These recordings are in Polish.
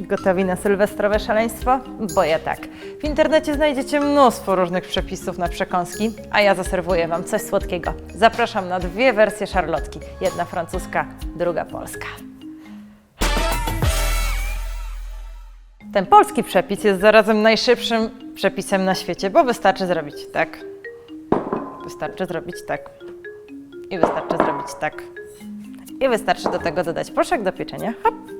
Gotowi na sylwestrowe szaleństwo? Bo ja tak. W internecie znajdziecie mnóstwo różnych przepisów na przekąski, a ja zaserwuję Wam coś słodkiego. Zapraszam na dwie wersje szarlotki. Jedna francuska, druga polska. Ten polski przepis jest zarazem najszybszym przepisem na świecie, bo wystarczy zrobić tak. Wystarczy zrobić tak. I wystarczy zrobić tak. I wystarczy do tego dodać proszek do pieczenia. Hop.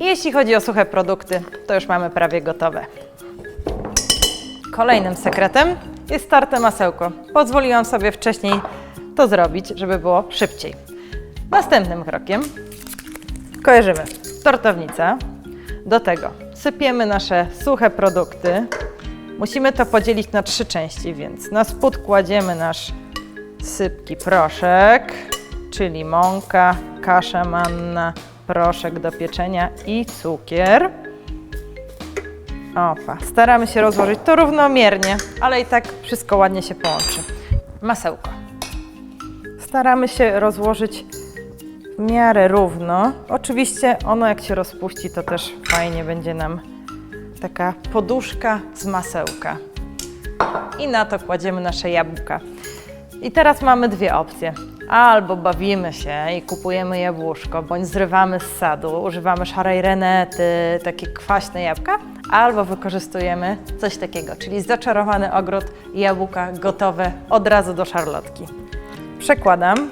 I jeśli chodzi o suche produkty, to już mamy prawie gotowe. Kolejnym sekretem jest tarte masełko. Pozwoliłam sobie wcześniej to zrobić, żeby było szybciej. Następnym krokiem kojarzymy tortownica. Do tego sypiemy nasze suche produkty. Musimy to podzielić na trzy części, więc na spód kładziemy nasz sypki proszek, czyli mąka, kasza manna, proszek do pieczenia i cukier. Opa, staramy się rozłożyć to równomiernie, ale i tak wszystko ładnie się połączy. Masełko. Staramy się rozłożyć w miarę równo. Oczywiście ono jak się rozpuści, to też fajnie będzie nam taka poduszka z masełka. I na to kładziemy nasze jabłka. I teraz mamy dwie opcje. Albo bawimy się i kupujemy jabłuszko, bądź zrywamy z sadu, używamy szarej renety, takie kwaśne jabłka, albo wykorzystujemy coś takiego, czyli zaczarowany ogród i jabłka gotowe od razu do szarlotki. Przekładam.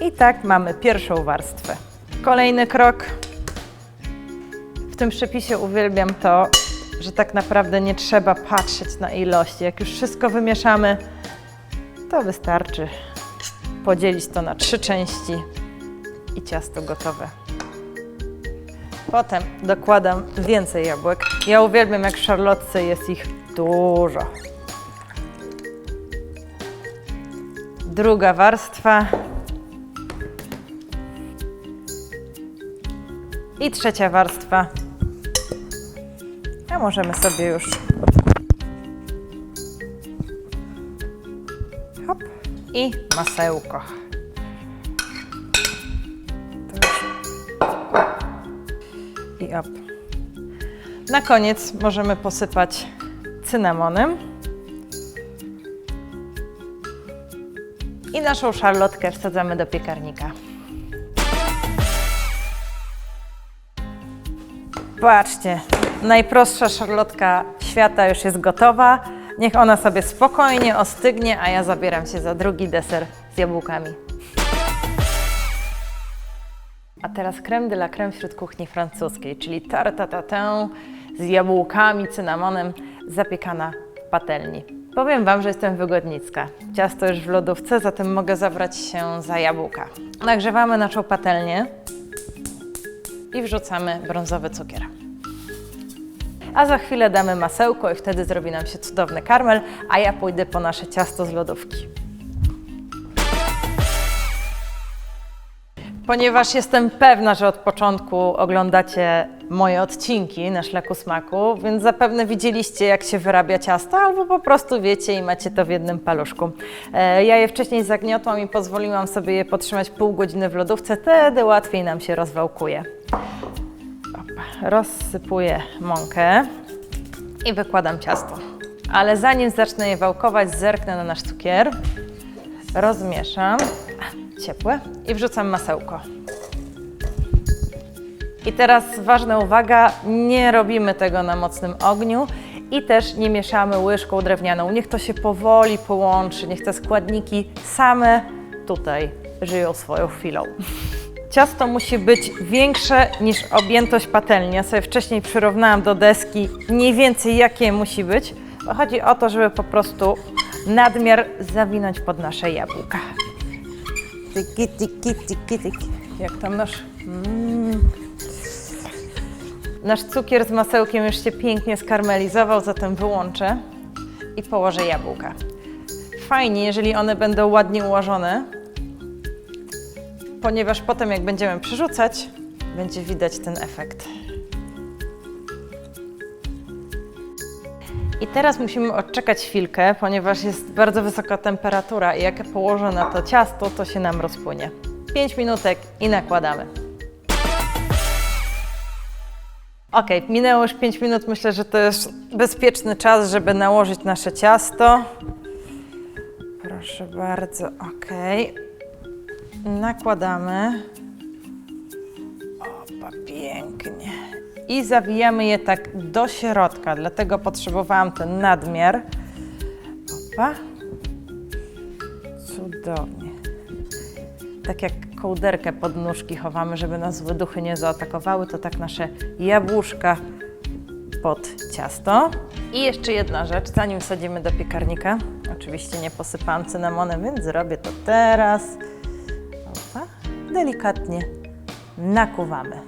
I tak mamy pierwszą warstwę. Kolejny krok. W tym przepisie uwielbiam to, że tak naprawdę nie trzeba patrzeć na ilości. Jak już wszystko wymieszamy, to wystarczy podzielić to na trzy części i ciasto gotowe. Potem dokładam więcej jabłek. Ja uwielbiam, jak w szarlotce jest ich dużo. Druga warstwa. I trzecia warstwa. A możemy sobie już. Hop. I masełko. I op. Na koniec możemy posypać cynamonem. I naszą szarlotkę wsadzamy do piekarnika. Patrzcie, najprostsza szarlotka świata już jest gotowa. Niech ona sobie spokojnie ostygnie, a ja zabieram się za drugi deser z jabłkami. A teraz creme de la creme wśród kuchni francuskiej, czyli tarta tatin z jabłkami, cynamonem, zapiekana w patelni. Powiem Wam, że jestem wygodnicka. Ciasto już w lodówce, zatem mogę zabrać się za jabłka. Nagrzewamy naszą patelnię i wrzucamy brązowy cukier. A za chwilę damy masełko i wtedy zrobi nam się cudowny karmel, a ja pójdę po nasze ciasto z lodówki. Ponieważ jestem pewna, że od początku oglądacie moje odcinki na szlaku smaku, więc zapewne widzieliście, jak się wyrabia ciasto, albo po prostu wiecie i macie to w jednym paluszku. E, ja je wcześniej zagniotłam i pozwoliłam sobie je potrzymać pół godziny w lodówce, wtedy łatwiej nam się rozwałkuje. Rozsypuję mąkę i wykładam ciasto. Ale zanim zacznę je wałkować, zerknę na nasz cukier, rozmieszam, ciepłe i wrzucam masełko. I teraz ważna uwaga, nie robimy tego na mocnym ogniu i też nie mieszamy łyżką drewnianą. Niech to się powoli połączy, niech te składniki same tutaj żyją swoją chwilą. Ciasto musi być większe niż objętość patelni. Ja sobie wcześniej przyrównałam do deski mniej więcej jakie musi być. Chodzi o to, żeby po prostu nadmiar zawinąć pod nasze jabłka. Tyki, tyki, tyki, tyki. Jak tam nasz... Mm. Nasz cukier z masełkiem już się pięknie skarmelizował, zatem wyłączę i położę jabłka. Fajnie, jeżeli one będą ładnie ułożone, ponieważ potem jak będziemy przerzucać, będzie widać ten efekt. I teraz musimy odczekać chwilkę, ponieważ jest bardzo wysoka temperatura i jak położę na to ciasto, to się nam rozpłynie. 5 minutek i nakładamy. Ok, minęło już 5 minut. Myślę, że to jest bezpieczny czas, żeby nałożyć nasze ciasto. Proszę bardzo, ok. Nakładamy. Opa, pięknie. I zawijamy je tak do środka, dlatego potrzebowałam ten nadmiar. Opa. Cudownie. Tak jak kołderkę pod nóżki chowamy, żeby nas złe duchy nie zaatakowały, to tak nasze jabłuszka pod ciasto. I jeszcze jedna rzecz, zanim wsadzimy do piekarnika. Oczywiście nie posypałam cynamonem, więc zrobię to teraz. Delikatnie nakuwamy.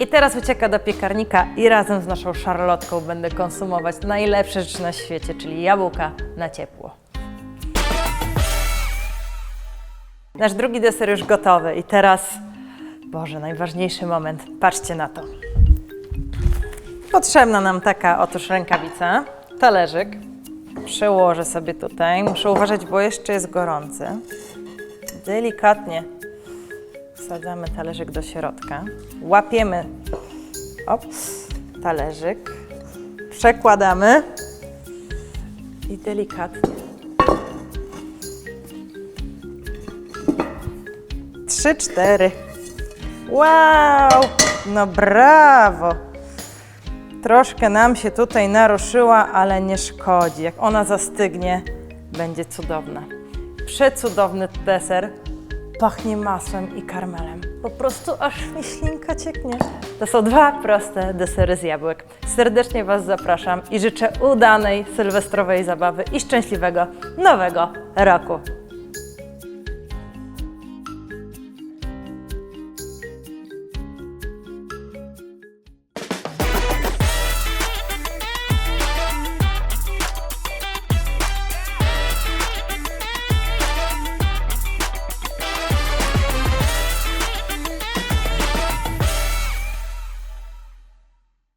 I teraz ucieka do piekarnika i razem z naszą szarlotką będę konsumować najlepsze rzeczy na świecie, czyli jabłka na ciepło. Nasz drugi deser już gotowy i teraz, Boże, najważniejszy moment. Patrzcie na to. Potrzebna nam taka otóż rękawica, talerzyk. Przełożę sobie tutaj. Muszę uważać, bo jeszcze jest gorący. Delikatnie wsadzamy talerzyk do środka. Łapiemy ops, talerzyk. Przekładamy i delikatnie. Trzy, cztery. Wow! No brawo! Troszkę nam się tutaj naruszyła, ale nie szkodzi. Jak ona zastygnie, będzie cudowna. Przecudowny deser. Pachnie masłem i karmelem. Po prostu aż mi ślinka cieknie. To są dwa proste desery z jabłek. Serdecznie Was zapraszam i życzę udanej sylwestrowej zabawy i szczęśliwego nowego roku.